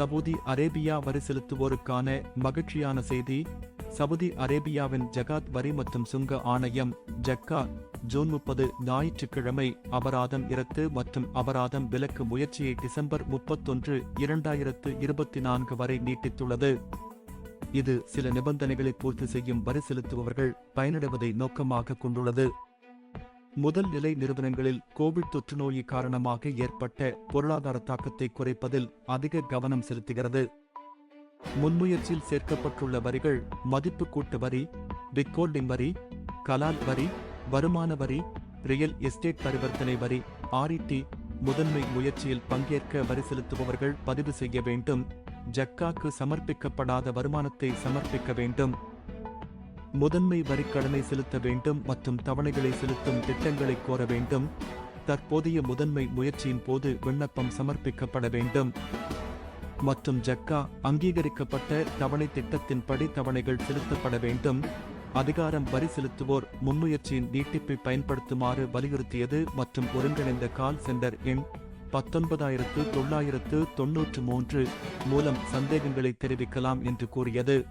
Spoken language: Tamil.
சவுதி அரேபியா வரி செலுத்துவோருக்கான மகிழ்ச்சியான செய்தி சவுதி அரேபியாவின் ஜகாத் வரி மற்றும் சுங்க ஆணையம் ஜக்கா ஜூன் முப்பது ஞாயிற்றுக்கிழமை அபராதம் இரத்து மற்றும் அபராதம் விலக்கு முயற்சியை டிசம்பர் முப்பத்தொன்று இரண்டாயிரத்து இருபத்தி நான்கு வரை நீட்டித்துள்ளது. இது சில நிபந்தனைகளை பூர்த்தி செய்யும் வரி செலுத்துபவர்கள் பயனடைவதை நோக்கமாக கொண்டுள்ளது. முதல் நிலை நிறுவனங்களில் கோவிட் தொற்று நோய் காரணமாக ஏற்பட்ட பொருளாதார தாக்கத்தை குறைப்பதில் அதிக கவனம் செலுத்துகிறது. முன்முயற்சியில் சேர்க்கப்பட்டுள்ள வரிகள் மதிப்பு கூட்டு வரி வித்ஹோல்டிங் வரி கலால் வரி வருமான வரி ரியல் எஸ்டேட் பரிவர்த்தனை வரி ஆர்இடி முதன்மை முயற்சியில் பங்கேற்க வரி செலுத்துபவர்கள் பதிவு செய்ய வேண்டும். ஜக்காக்கு சமர்ப்பிக்கப்படாத வருமானத்தை சமர்ப்பிக்க வேண்டும். முதன்மை வரிக்கடனை செலுத்த வேண்டும் மற்றும் தவணைகளை செலுத்தும் திட்டங்களை கோர வேண்டும். தற்போதைய முதன்மை முயற்சியின் போது விண்ணப்பம் சமர்ப்பிக்கப்பட வேண்டும். மற்றும் ஜக்கா அங்கீகரிக்கப்பட்ட தவணை திட்டத்தின்படி தவணைகள் செலுத்தப்பட வேண்டும். அதிகாரம் வரி செலுத்துவோர் முன்முயற்சியின் நீட்டிப்பை பயன்படுத்துமாறு வலியுறுத்தியது மற்றும் ஒருங்கிணைந்த கால் சென்டர் எண் பத்தொன்பதாயிரத்து தொள்ளாயிரத்து தொன்னூற்று மூன்று மூலம் சந்தேகங்களை தெரிவிக்கலாம் என்று கூறியது.